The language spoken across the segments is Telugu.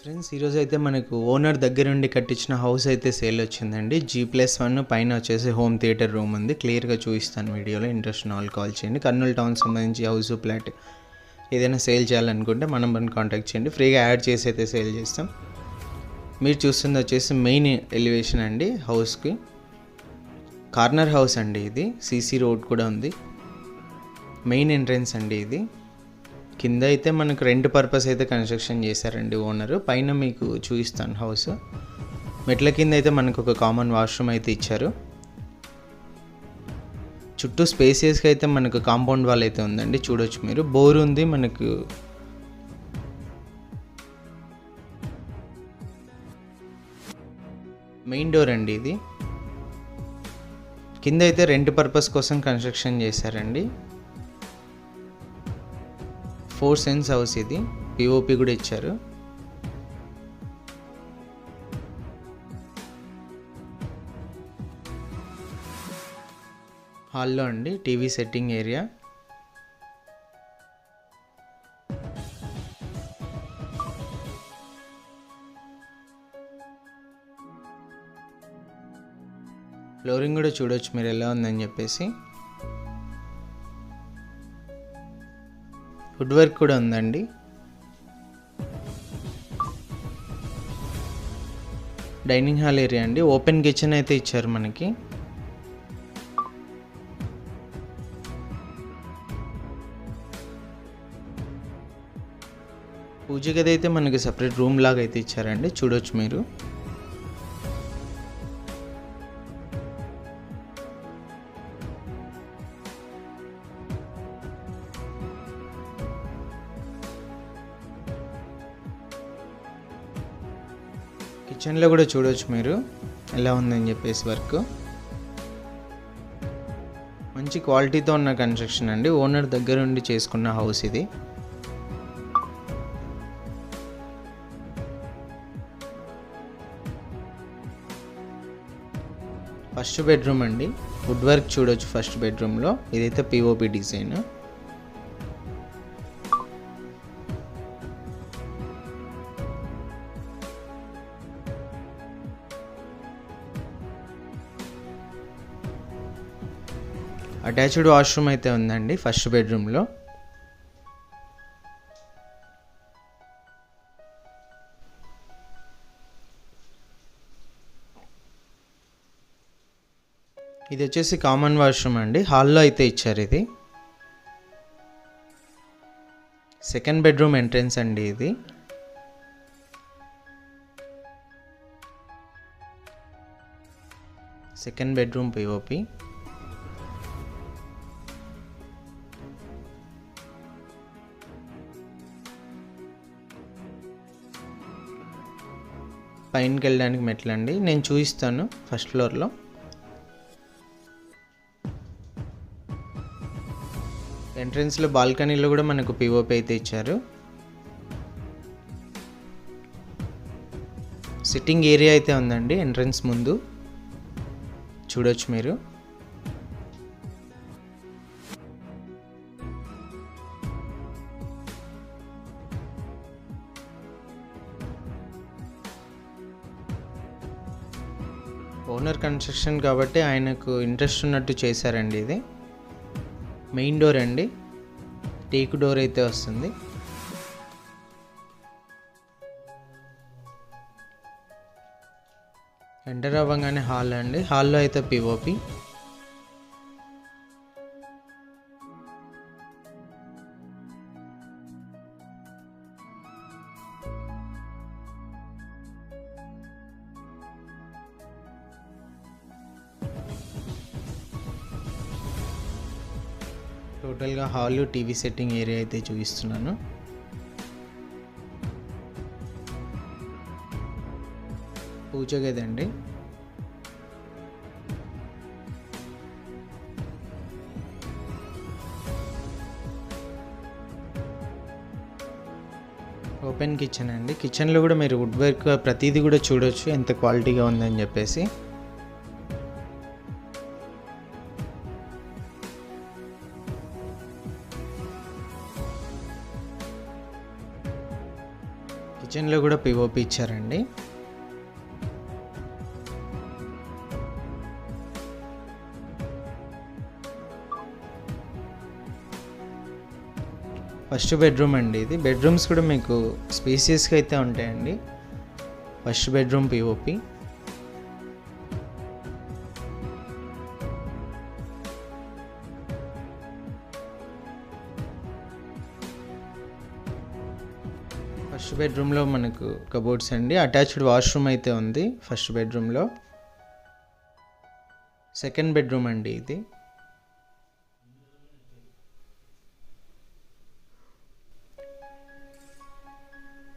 ఫ్రెండ్స్ ఈరోజు అయితే మనకు ఓనర్ దగ్గరుండి కట్టించిన హౌస్ అయితే సేల్ వచ్చిందండి. జీ ప్లస్ వన్ పైన వచ్చేసి హోమ్ థియేటర్ రూమ్ ఉంది. క్లియర్గా చూపిస్తాను వీడియోలో ఇంట్రెస్ట్ ఉన్న వాళ్ళు కాల్ చేయండి. కర్నూలు టౌన్ సంబంధించి హౌస్ ఫ్లాట్ ఏదైనా సేల్ చేయాలనుకుంటే మనం మనం కాంటాక్ట్ చేయండి. ఫ్రీగా యాడ్ చేసి అయితే సేల్ చేస్తాం. మీరు చూస్తుంది వచ్చేసి మెయిన్ ఎలివేషన్ అండి హౌస్కి. కార్నర్ హౌస్ అండి ఇది. సీసీ రోడ్ కూడా ఉంది. మెయిన్ ఎంట్రన్స్ అండి ఇది. కింద అయితే మనకు రెంట్ పర్పస్ అయితే కన్స్ట్రక్షన్ చేశారండి ఓనరు. పైన మీకు చూపిస్తాను హౌస్. మెట్ల కింద అయితే మనకు ఒక కామన్ వాష్రూమ్ అయితే ఇచ్చారు. చుట్టూ స్పేసెస్కి అయితే మనకు కాంపౌండ్ వాల్ అయితే ఉందండి చూడొచ్చు మీరు. బోర్ ఉంది మనకు. మెయిన్ డోర్ అండి ఇది. కింద అయితే రెంట్ పర్పస్ కోసం కన్స్ట్రక్షన్ చేశారండి. ఫోర్ సెన్స్ హౌస్ ఇది. పిఓపి కూడా ఇచ్చారు. హాల్లో అండి టీవీ సెట్టింగ్ ఏరియా. ఫ్లోరింగ్ కూడా చూడొచ్చు మీరు ఎలా ఉందని చెప్పేసి. వుడ్ వర్క్ కూడా ఉందండి. డైనింగ్ హాల్ ఏరియా అండి. ఓపెన్ కిచెన్ అయితే ఇచ్చారు మనకి. పూజ గది అయితే మనకి సపరేట్ రూమ్ లాగా అయితే ఇచ్చారండి. చూడొచ్చు మీరు. కిచెన్లో కూడా చూడవచ్చు మీరు. ఎలా ఉందని చెప్పేసి వర్క్. మంచి క్వాలిటీతో ఉన్న కన్స్ట్రక్షన్ అండి. ఓనర్ దగ్గర ఉండి చేసుకున్న హౌస్ ఇది. ఫస్ట్ బెడ్రూమ్ అండి. వుడ్ వర్క్ చూడొచ్చు ఫస్ట్ బెడ్రూమ్లో. ఇదైతే పిఓపి డిజైన్. అటాచ్డ్ వాష్రూమ్ అయితే ఉందండి ఫస్ట్ బెడ్రూమ్లో. ఇది వచ్చేసి కామన్ వాష్రూమ్ అండి హాల్లో అయితే ఇచ్చారు ఇది. సెకండ్ బెడ్రూమ్ ఎంట్రన్స్ అండి ఇది. సెకండ్ బెడ్రూమ్ పిఓపి పైనకి వెళ్ళడానికి మెట్లండి నేను చూపిస్తాను ఫస్ట్ ఫ్లోర్లో. ఎంట్రన్స్లో బాల్కనీలో కూడా మనకు పిఓపి అయితే ఇచ్చారు. సిట్టింగ్ ఏరియా అయితే ఉందండి ఎంట్రన్స్ ముందు. చూడొచ్చు మీరు. ఓనర్ కన్స్ట్రక్షన్ కాబట్టి ఆయనకు ఇంట్రెస్ట్ ఉన్నట్టు చేశారండి ఇది. మెయిన్ డోర్ అండి. టేక్ డోర్ అయితే వస్తుంది. ఎంటర్ అవ్వగానే హాల్ అండి. హాల్లో అయితే పిఓపి టోటల్గా హాల్ టీవీ సెట్టింగ్ ఏరియా అయితే చూపిస్తున్నాను. పూజ గది అండి. ఓపెన్ కిచెన్ అండి. కిచెన్లో కూడా మీరు వుడ్ వర్క్ ప్రతిదీ కూడా చూడొచ్చు. ఎంత క్వాలిటీగా ఉందని చెప్పేసి. కిచెన్లో కూడా పిఓపి ఇచ్చారండి. ఫస్ట్ బెడ్రూమ్ అండి ఇది. బెడ్రూమ్స్ కూడా మీకు స్పేసియస్గా అయితే ఉంటాయండి. ఫస్ట్ బెడ్రూమ్ పిఓపి ఫస్ట్ బెడ్రూమ్లో మనకు కబోర్డ్స్ అండి. అటాచ్డ్ వాష్రూమ్ అయితే ఉంది ఫస్ట్ బెడ్రూమ్లో. సెకండ్ బెడ్రూమ్ అండి ఇది.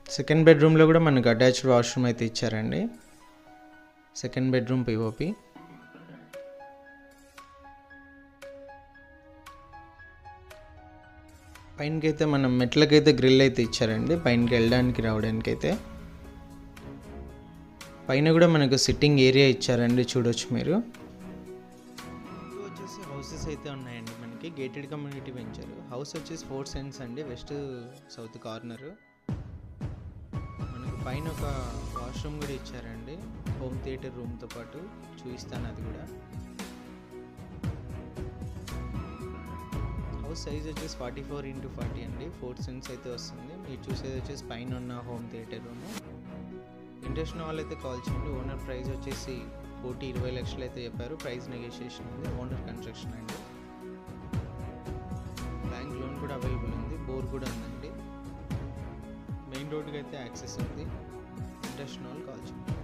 సెకండ్ బెడ్రూమ్లో కూడా మనకు అటాచ్డ్ వాష్రూమ్ అయితే ఇచ్చారండి. సెకండ్ బెడ్రూమ్ పిఓపి పైనకైతే మనం మెట్లకైతే గ్రిల్ అయితే ఇచ్చారండి. పైనకి వెళ్ళడానికి రావడానికి అయితే పైన కూడా మనకు సిట్టింగ్ ఏరియా ఇచ్చారండి చూడొచ్చు మీరు. వచ్చేసి హౌసెస్ అయితే ఉన్నాయండి మనకి. Gated community venture. హౌస్ వచ్చేసి ఫోర్ సెన్స్ అండి వెస్ట్ సౌత్ కార్నర్. మనకు పైన ఒక వాష్రూమ్ కూడా ఇచ్చారండి. హోమ్ థియేటర్ రూమ్తో పాటు చూపిస్తాను అది కూడా. హౌస్ సైజ్ వచ్చేసి ఫార్టీ ఫోర్ ఇంటూ ఫార్టీ అండి. ఫోర్ సెంట్స్ అయితే వస్తుంది. మీరు చూసేది వచ్చేసి పైన ఉన్న హోమ్ థియేటర్ రూమ్ ఇంట్రెస్ట్ ఉన్న వాళ్ళు అయితే కాల్ చేయండి. ఓనర్ ప్రైస్ వచ్చేసి కోటి ఇరవై లక్షలు అయితే చెప్పారు. ప్రైస్ నెగోషియేషన్ ఉంది. ఓనర్ కన్స్ట్రక్షన్ అండి. బ్యాంక్ లోన్ కూడా అవైలబుల్ ఉంది. బోర్ కూడా ఉందండి. మెయిన్ రోడ్కి అయితే యాక్సెస్ ఉంది. ఇంట్రెస్ట్ ఉన్న వాళ్ళు కాల్ చేయండి.